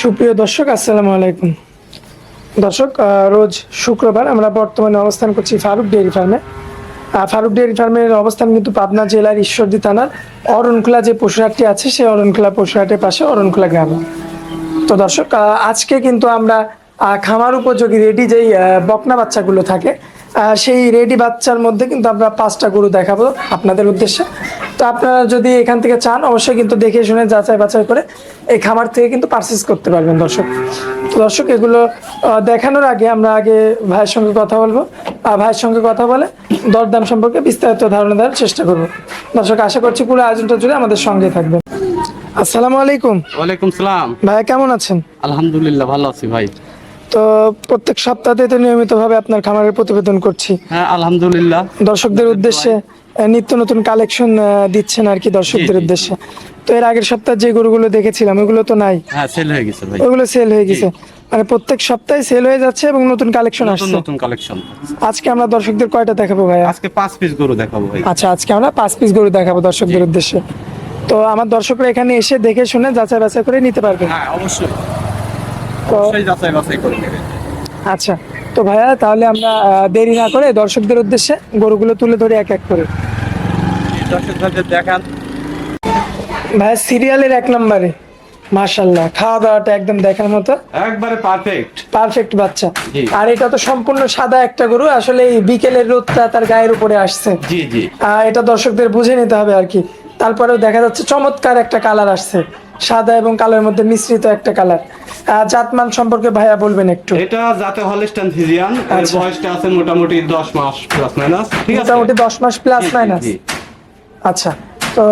সুপ্রিয় দর্শক, আসসালামু আলাইকুম। দর্শক রোজ শুক্রবার আমরা বর্তমানে অবস্থান করছি ফারুক ডেয়ারি ফার্মে। ফারুক ডেয়ারি ফার্মের অবস্থান কিন্তু পাবনা জেলার ঈশ্বরদী থানার অরণখোলা যে পশুহাটটি আছে, সেই অরণখোলা পশুহাটের পাশে অরণখোলা গ্রামে। তো দর্শক আজকে কিন্তু আমরা খামার উপযোগী রেডি যেই বকনা বাচ্চাগুলো থাকে আহ, সেই রেডি বাচ্চার মধ্যে কিন্তু আমরা পাঁচটা গরু দেখাবো আপনাদের উদ্দেশ্যে। তো আপনারা যদি এখান থেকে চান অবশ্যই কিন্তু দেখে শুনে যাচাই বাছাই করে এই খামার থেকে কিন্তু পারচেস করতে পারবেন দর্শক। তো দর্শক এগুলো দেখানোর আগে আমরা আগে ভাইয়ের সঙ্গে কথা বলব। আর ভাইয়ের সঙ্গে কথা বলে দরদাম সম্পর্কে বিস্তারিত ধারণা দেওয়ার চেষ্টা করব। দর্শক আশা করছি পুরো আয়োজনটা জুড়ে আমাদের সঙ্গে থাকবেন। আসসালামু আলাইকুম। ওয়ালাইকুম সালাম। ভাইয়া কেমন আছেন? আলহামদুলিল্লাহ ভালো আছি ভাই। তো প্রত্যেক সপ্তাহে তো নিয়মিতভাবে আপনার খামারের প্রতিবেদন করছি। হ্যাঁ আলহামদুলিল্লাহ। দর্শকদের উদ্দেশ্যে নিত্য নতুন কালেকশন দিচ্ছেন আর কি দর্শকদের। উদ্দেশ্যে। তো এর আগের সপ্তাহে যে গরুগুলো দেখেছিলাম ওগুলো তো নাই। হ্যাঁ সেল হয়ে গেছে ভাই। ওগুলো সেল হয়ে গেছে। মানে প্রত্যেক সপ্তাহে সেল হয়ে যাচ্ছে এবং নতুন কালেকশন আসছে। নতুন কালেকশন। আজকে আমরা দর্শকদের কয়টা দেখাবো ভাই আজকে পাঁচ পিস গরু দেখাবো ভাই। আচ্ছা আজকে আমরা পাঁচ পিস গরু দেখাবো দর্শকদের উদ্দেশ্যে। তো আমার দর্শকরা এখানে এসে দেখে শুনে যাচাই বাছাই করে নিতে পারবে। হ্যাঁ অবশ্যই। অবশ্যই যাচাই বাছাই করে নেবে। আচ্ছা তো ভাইয়া তাহলে আমরা দেরি না করে দর্শকদের উদ্দেশ্যে গরুগুলো তুলে ধরে এক এক করে। দেখান। ভাইয়া সিরিয়ালের এক নম্বরে। মাশাল্লাহ খাওয়া দাওয়াটা একদম দেখার মতো। একবারে পারফেক্ট পারফেক্ট বাচ্চা। আর এটা তো সম্পূর্ণ সাদা একটা গরু আসলে এই বিকেলের রোদটা তার গায়ের উপরে আসছে। জি জি। আহ, এটা দর্শকদের বুঝে নিতে হবে আর কি। তারপরেও দেখা যাচ্ছে চমৎকার একটা কালার আসছে। সাদা এবং কালোর মধ্যে মিশ্রিত একটা কালার। জাতমান সম্পর্কে ভাইয়া বলবেন একটু। এটা যাতে হলিস্টান ফিজিয়ান এর আচ্ছা। বয়সটা আছে মোটামুটি দশ মাস প্লাস মাইনাস ঠিক আছে? মোটামুটি দশ মাস প্লাস মাইনাস জি। আচ্ছা তো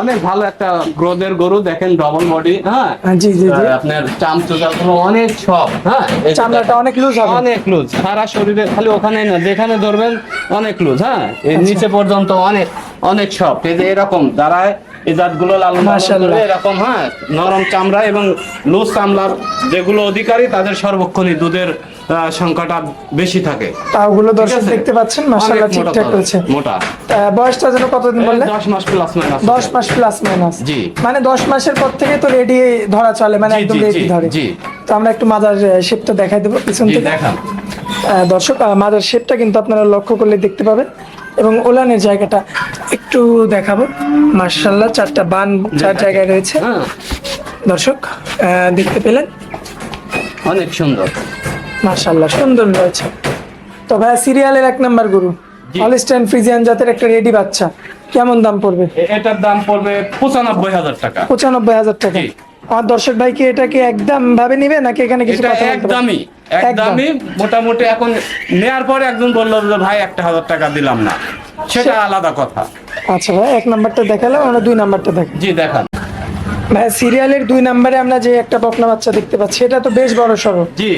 অনেক ভালো একটা গ্রোথের গরু দেখেন ডবল বডি হ্যাঁ? হ্যাঁ, জি জি জি। আপনার চাম চোচাগুলো অনেক সব হ্যাঁ? এই চামড়াটা অনেক লুজ হবে। অনেক লুজ সারা শরীরে খালি ওখানে না যেখানে ধরবেন অনেক লুজ হ্যাঁ? এর আচ্ছা। নিচে পর্যন্ত অনেক অনেক সব এই যে এরকম দাঁড়ায় এই জাতগুলো। করে এরকম হ্যাঁ নরম চামড়া এবং লুজ চামড়ার যেগুলো অধিকারী তাদের সর্বক্ষণই দুধের সংখ্যাটা বেশি থাকে। ঠিক দর্শক দেখতে পাচ্ছেন মাশাআল্লাহ ঠিকঠাক রয়েছে। মোটা। বয়সটা যেন কতদিন এই বললে দশ মাস প্লাস মাইনাস দশ মাস প্লাস মাইনাস জি। মানে দশ মাসের পর থেকে তো রেডি ধরা চলে মানে একদম রেডি ধরে। জি। তো আমরা একটু মাদার শেপটা দেখাই দেবো পিছন থেকে। দেখান। দর্শক মাদার শেপটা কিন্তু আপনারা লক্ষ্য করলে দেখতে পাবেন। এবং ওলানের জায়গাটা একটু দেখাবো। মার্শাল্লাহ চারটা বান চার জায়গায় রয়েছে। হ্যাঁ। দর্শক দেখতে পেলেন? অনেক সুন্দর। মার্শাল্লাহ সুন্দর রয়েছে। তো ভাই সিরিয়ালের এক নাম্বার গরু। হলিস্টাইন ফ্রিজিয়ান জাতের একটা রেডি বাচ্চা। কেমন দাম পড়বে? এটার দাম পড়বে পঁচানব্বই হাজার টাকা। পঁচানব্বই হাজার টাকা। জি। আমার দর্শক ভাই কি এটা কি একদম ভাবে নিবে নাকি এখানে কিছু? একদমই একদমই মোটামুটি এখন নেয়ার পরে একজন বলল যে ভাই একটা হাজার টাকা দিলাম না। সেটা আলাদা কথা। আচ্ছা ভাই এক নাম্বারটা দেখালাম আমরা দুই নাম্বারটা দেখাই জি দেখান। ভাই সিরিয়ালের দুই নাম্বারে আমরা যে একটা বকনা বাচ্চা দেখতে পাচ্ছি এটা তো বেশ বড় সড়ো জি।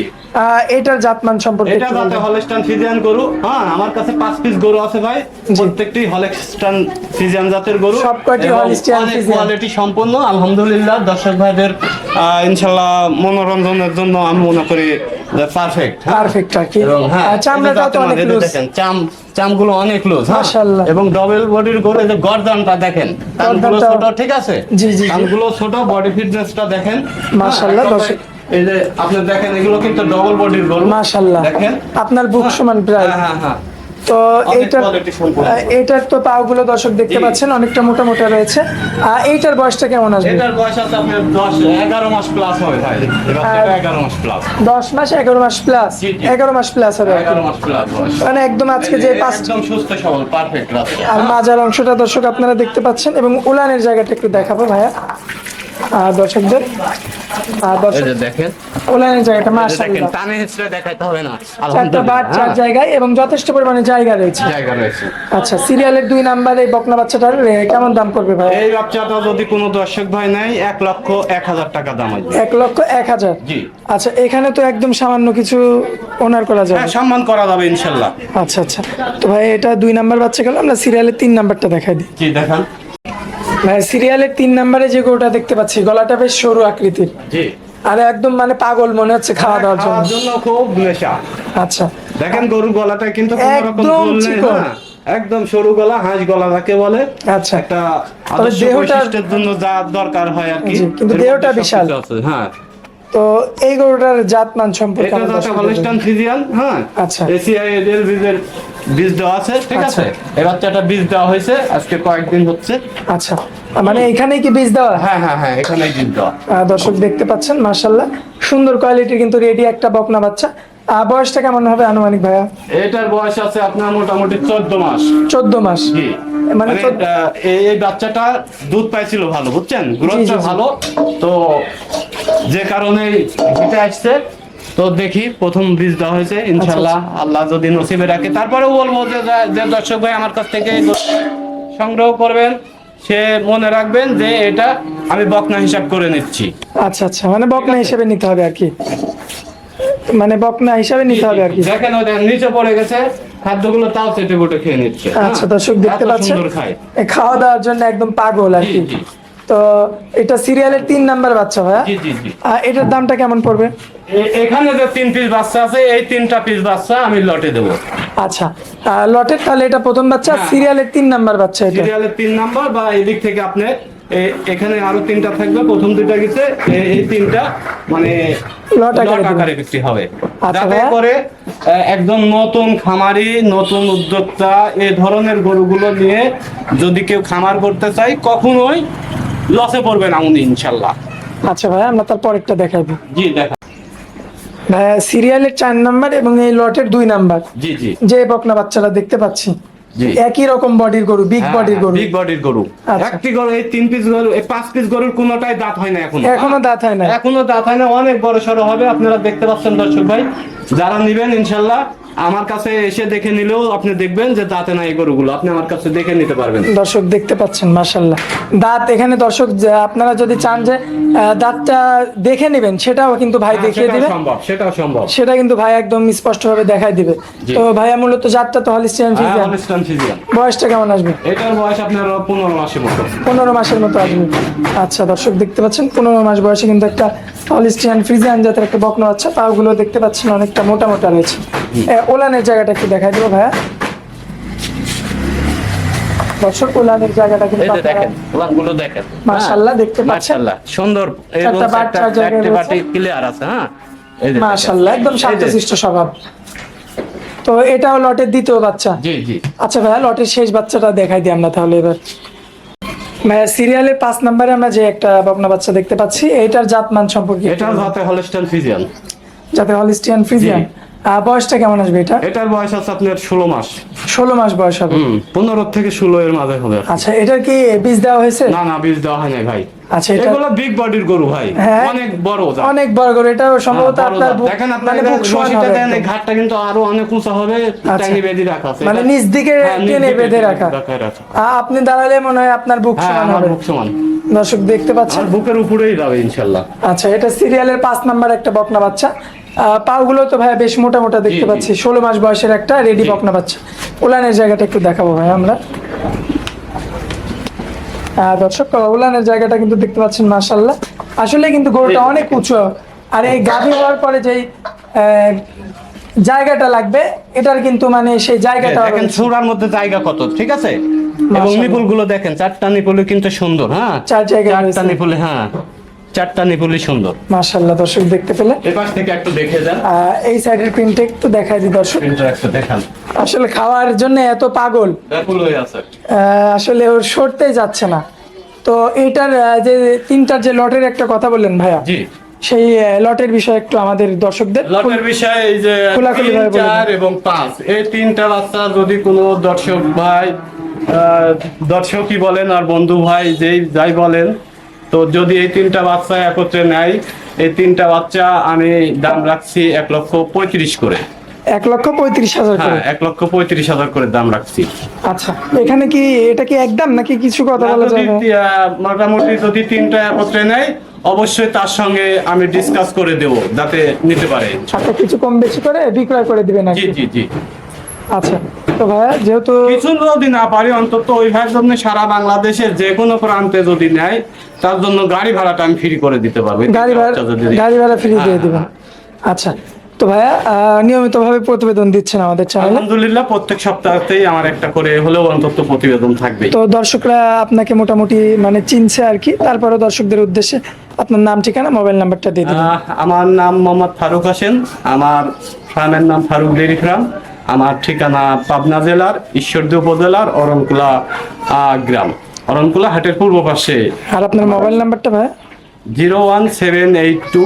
এটার জাতমান সম্পর্কে এটা যাতে বলবেন। ফিজিয়ান গরু হ্যাঁ আমার কাছে পাঁচ পিস গরু আছে ভাই। প্রত্যেকটি হলেস্টান ফিজিয়ান জাতের গরু। সব কয়টি এবং হলিস্টিয়ান ফ্রিজিয়ান। কোয়ালিটি সম্পন্ন আলহামদুলিল্লাহ। দর্শক ভাইদের আহ, ইনশাল্লাহ মনোরঞ্জনের জন্য আমি মনে করি পারফেক্ট পারফেক্ট আর কি? এবং হ্যাঁ আর চামড়াটাও তো অনেক লুজ চাম চামগুলো অনেক লুজ মাশাআল্লাহ। এবং ডবল বডির গরু যে গর্দানটা দেখেন কানগুলো ছোট ঠিক আছে? জি, জি, জি। কানগুলো ছোট বডি ফিটনেসটা দেখেন। মাশাআল্লাহ, হ্যাঁ, দর্শক। এই যে আপনি দেখেন এগুলো কিন্তু ডবল বডির গরু। মাশাল্লাহ দেখেন। আপনার বুক সমান প্রায়। হ্যাঁ হ্যাঁ হ্যাঁ। তো সম্পন্ন। আহ, তো পাগুলো দর্শক দেখতে পাচ্ছেন অনেকটা মোটা মোটা রয়েছে। আর এইটার বয়সটা কেমন আসবে? এটার বয়স আছে আপনার মাস প্লাস হবে ভাই। আর- এগারো মাস প্লাস দশ মাস এগারো মাস প্লাস জি, জি। এগারো মাস প্লাস হবে। আর কি। এগারো মাস প্লাস মানে একদম আজকে যে পাঁচ একদম সুস্থ সবল পারফেক্ট আর মাজার অংশটা দর্শক আপনারা দেখতে পাচ্ছেন এবং উলানের জায়গাটা একটু দেখাবো ভাইয়া। দর্শকদের দেখেন। জায়গাটা মাশাআল্লাহ। টানে দেখাইতে হবে না। চার হ্যাঁ, জায়গায় এবং যথেষ্ট পরিমাণে জায়গা রয়েছে। জায়গা রয়েছে। আচ্ছা সিরিয়ালের দুই নাম্বার এই বকনা বাচ্চাটার কেমন দাম পড়বে ভাই? এই বাচ্চাটা যদি কোনো দর্শক ভাই নেয় এক লক্ষ এক হাজার টাকা দাম এক লক্ষ এক হাজার? জি। আচ্ছা এখানে তো একদম সামান্য কিছু ওনার করা যাবে। হ্যাঁ সম্মান করা যাবে ইনশাল্লাহ আচ্ছা আচ্ছা। তো ভাই এটা দুই নাম্বার বাচ্চা গেল আমরা সিরিয়ালের তিন নাম্বারটা দেখাই দিই। জি দেখান। ভাই সিরিয়ালের তিন নাম্বারে যে গরুটা দেখতে পাচ্ছি গলাটা বেশ সরু আকৃতির। জি। আর একদম মানে পাগল মনে হচ্ছে খাওয়া দাওয়ার জন্য। জন্য খুব নেশা। আচ্ছা। দেখেন গরুর গলাটা কিন্তু একদম। হ্যাঁ? একদম সরু গলা হাঁস গলা যাকে বলে। আচ্ছা। একটা দেহটার দেহটা- জন্য যা দরকার হয় আর কি। কিন্তু দেহটা বিশাল। হ্যাঁ। তো এই গরুটার জাত মান সম্পর্কে এটা তো হলিস্টান ফিজিয়ান হ্যাঁ? আচ্ছা। এসিআই এর বীজের বীজ দেওয়া আছে ঠিক আচ্ছা। আছে এই বাচ্চাটা বীজ দেওয়া হয়েছে আজকে কয়েকদিন হচ্ছে। আচ্ছা। মানে এখানেই কি বীজ দেওয়া? হ্যাঁ হ্যাঁ হ্যাঁ এখানেই বীজ দেওয়া। দর্শক দেখতে পাচ্ছেন মার্শাল্লাহ সুন্দর কোয়ালিটির কিন্তু রেডি একটা বকনা বাচ্চা। বয়সটা কেমন হবে আনুমানিক ভাইয়া? এটার বয়স আছে আপনার মোটামুটি চোদ্দ মাস। চোদ্দ মাস? মানে মানে এই বাচ্চাটা দুধ পাইছিল ভালো বুঝছেন? গ্রোথটা ভালো। তো যে কারণে এটা আসছে। তো দেখি প্রথম বীজ দেওয়া হয়েছে ইনশাল্লাহ আচ্ছা, আল্লাহ যদি নসিবে রাখে। তারপরেও বলব যে যে দর্শক ভাই আমার কাছ থেকে সংগ্রহ করবেন সে মনে রাখবেন যে এটা আমি বকনা হিসাব করে নিচ্ছি। আচ্ছা আচ্ছা। মানে বকনা হিসেবে নিতে হবে আর কি। মানে বকনা হিসাবে নিতে হবে আর কি। দেখেন ওই দেখেন, নিচে পড়ে গেছে খাদ্যগুলো তাও চেটে বুটে খেয়ে নিচ্ছে। আচ্ছা হ্যাঁ? দর্শক দেখতে পাচ্ছেন? খাওয়া দাওয়ার জন্য একদম পাগল আর কি। তো এটা সিরিয়ালের তিন নাম্বার বাচ্চা ভাইয়া? জি জি জি। আহ, এটার দামটা কেমন পড়বে? এখানে যে তিন পিস বাচ্চা আছে এই তিনটা পিস বাচ্চা আমি লটে দেবো। আচ্ছা লটের তাহলে এটা প্রথম বাচ্চা হ্যাঁ। সিরিয়ালের তিন নাম্বার বাচ্চা এটা? সিরিয়ালের তিন নাম্বার বা এদিক থেকে আপনি এখানে আরও তিনটা থাকবে। প্রথম দুইটা গেছে। এই তিনটা মানে আকারে বিক্রি হবে। আচ্ছা যাতে করে একদম নতুন খামারি নতুন উদ্যোক্তা এই ধরনের গরুগুলো নিয়ে যদি কেউ খামার করতে চায় কখনোই লসে পড়বে না উনি ইনশাল্লাহ। আচ্ছা ভাইয়া আমরা তার পরেরটা দেখাইবো জি দেখা। সিরিয়ালের চার নাম্বার এবং এই লটের দুই নাম্বার। জি জি। যে বকনা বাচ্চাটা দেখতে পাচ্ছি। একই রকম বডির গরু বিগ বডির গরু। বিগ বডির গরু। আচ্ছা। একটি গরু এই তিন পিস গরু এই পাঁচ পিস গরুর কোনোটাই দাঁত হয় না এখন। এখনও দাঁত হয় না। এখনও দাঁত হয় না অনেক বড় সড়ো হবে। আপনারা দেখতে পাচ্ছেন দর্শক ভাই যারা নিবেন ইনশাল্লাহ আমার কাছে এসে দেখে নিলেও আপনি দেখবেন যে দাঁতে না এই গরুগুলো। আপনি আমার কাছে দেখে নিতে পারবেন। দর্শক দেখতে পাচ্ছেন মাশাল্লাহ দাঁত এখানে দর্শক আপনারা যদি চান যে দাঁতটা দেখে নেবেন সেটাও কিন্তু ভাই হ্যাঁ, দেখিয়ে দিবে। সম্ভব সেটাও সম্ভব। সেটা কিন্তু ভাই একদম স্পষ্টভাবে দেখাই দিবে। জি। তো ভাইয়া মূলত জাতটা তো হলিস্টিয়ান ফিজিয়ান হলিস্টান ফিজিয়ান। বয়সটা কেমন আসবে? এটার বয়স আপনার পনেরো মাসের মতো। পনেরো মাসের মতো আসবে। আচ্ছা দর্শক দেখতে পাচ্ছেন পনেরো মাস বয়সে কিন্তু একটা হলিস্টিয়ান ফ্রিজিয়ান জাতের একটা বকনা বাচ্চা। পাগুলো দেখতে পাচ্ছেন অনেকটা মোটা মোটা রয়েছে। ওলানের জায়গাটা একটু দেখাই দেবো ভাইয়া। দর্শক ওলানের জায়গাটা কিন্তু এই দেখেন ওলানগুলো দেখেন। মাশাআল্লাহ, দেখতে পাচ্ছেন? মাশাআল্লাহ সুন্দর। এবং চারটা বাট চারটা- চার জায়গায় চারটে রয়েছে। বাটি ক্লিয়ার আছে হ্যাঁ? এই যে দেখেন। মাশাল্লাহ একদম শান্তশিষ্ট স্বভাব। তো এটাও লটের দ্বিতীয় বাচ্চা। জি জি। আচ্ছা ভাইয়া লটের শেষ বাচ্চাটা দেখাই দিই আমরা তাহলে এবার। ভাইয়া সিরিয়ালের পাঁচ নম্বরে আমরা যে একটা বকনা বাচ্চা দেখতে পাচ্ছি এটার জাতমান সম্পর্কে এটার বলুন। ফিজিয়ান। বয়সটা কেমন আসবে এটা এটার বয়স আছে আপনার ষোলো মাস। ষোলো মাস বয়স হবে। পনেরো থেকে ষোলো এর মাঝে হবে আচ্ছা এটার কি বীজ দেওয়া হয়েছে? না না বীজ দেওয়া হয় নাই ভাই। আচ্ছা এটা এগুলো বিগ বডির গরু ভাই। হ্যাঁ। অনেক বড়। অনেক বড় এটাও সম্ভবত হ্যাঁ, আপনার দেখেন আপনার মানে দেন ঘাটটা কিন্তু আরও অনেক উঁচা হবে বেঁধে রাখা আছে। মানে নিচ দিকে হ্যাঁ, টেনে বেঁধে রাখা। আপনি দাঁড়ালে মনে হয় আপনার বুক সমান আমার হবে। বুক সমান দর্শক দেখতে পাচ্ছেন। বুকের উপরেই যাবে ইনশাল্লাহ। আচ্ছা এটা সিরিয়ালের পাঁচ নাম্বার একটা বকনা বাচ্চা। পাগুলো তো ভাই বেশ মোটা মোটা দেখতে। পাচ্ছি। ষোলো মাস বয়সের একটা রেডি। বকনা বাচ্চা। উলানের জায়গাটা একটু দেখাবো ভাই আমরা। দর্শক উলানের জায়গাটা কিন্তু দেখতে পাচ্ছেন মাশাল্লাহ আসলে কিন্তু গরুটা অনেক উঁচু। আর এই গাভী হওয়ার পরে যেই জায়গাটা লাগবে এটার কিন্তু মানে সেই জায়গাটা দেখেন সুরার মধ্যে জায়গা কত ঠিক আছে? এবং। নিপুলগুলো দেখেন চারটা নিপুল কিন্তু সুন্দর হ্যাঁ? চার জায়গায় চারটা। নিপুলে হ্যাঁ। চারটা নিপুলি সুন্দর। মাশাল্লাহ দর্শক দেখতে পেলে। এ পাশ থেকে একটু দেখে যান। এই সাইডের একটু দেখাই দিই দর্শক। প্রিন্টার একটু দেখান। আসলে খাওয়ার জন্য এত পাগল। ব্যাকুল হয়ে আছে। আসলে ওর সরতেই যাচ্ছে না। তো এইটার আহ, যে তিনটার যে লটের একটা কথা বললেন ভাইয়া জি। সেই লটের বিষয়ে একটু আমাদের দর্শকদের লটের বিষয়ে এই যে খোলাখুলি ভাবে চার এবং পাঁচ এই তিনটা বাচ্চা যদি কোনো দর্শক ভাই দর্শকই বলেন আর বন্ধু ভাই যেই যাই বলেন তো যদি এই তিনটা বাচ্চা একত্রে নেয় এই তিনটা বাচ্চা আমি দাম রাখছি এক লক্ষ পঁয়ত্রিশ করে। এক লক্ষ পঁয়ত্রিশ হাজার করে? হ্যাঁ এক লক্ষ পঁয়ত্রিশ হাজার করে দাম রাখছি। আচ্ছা এখানে কি এটা কি একদম নাকি কিছু কথা বলা যাবে? মোটামুটি যদি তিনটা একত্রে নেয় অবশ্যই তার সঙ্গে আমি ডিসকাস করে দেব যাতে নিতে পারে। আচ্ছা কিছু কম বেশি করে বিক্রয় করে দিবেন জি জি জি। আচ্ছা তো ভাইয়া যেহেতু কিছু যদি না পারি অন্তত ওই ভাইয়ের জন্য সারা বাংলাদেশের যে কোনো প্রান্তে যদি নেয় তার জন্য গাড়ি ভাড়াটা আমি ফ্রি করে দিতে পারব। গাড়ি ভাড়া। গাড়ি ভাড়া ফ্রি দিয়ে হ্যাঁ, আচ্ছা তো ভাইয়া নিয়মিতভাবে প্রতিবেদন দিচ্ছেন আমাদের চ্যানেলে আলহামদুলিল্লাহ প্রত্যেক সপ্তাহতেই আমার একটা করে হলেও অন্তত প্রতিবেদন থাকবে তো দর্শকরা আপনাকে মোটামুটি মানে চিনছে আর কি তারপরে দর্শকদের উদ্দেশ্যে আপনার নাম ঠিকানা মোবাইল নাম্বারটা দিয়ে দিন। আমার নাম মোহাম্মদ ফারুক হোসেন আমার ফার্মের নাম ফারুক ডেরি ফার্ম আমার ঠিকানা পাবনা জেলার ঈশ্বরদী উপজেলার অরণকুলা গ্রাম। অরণকুলা হাটের পূর্ব পাশে। আর আপনার মোবাইল নাম্বারটা ভাইয়া zero one seven eight two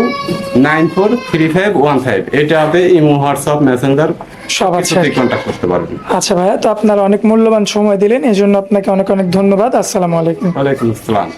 nine four three five one five. এটাতে ইমো হোয়াটসঅ্যাপ মেসেঞ্জার সব আছে। কন্ট্যাক্ট করতে পারবেন। আচ্ছা ভাইয়া তো আপনার অনেক মূল্যবান সময় দিলেন এই জন্য আপনাকে অনেক অনেক ধন্যবাদ। আসসালামু আলাইকুম। ওয়ালাইকুম আসসালাম।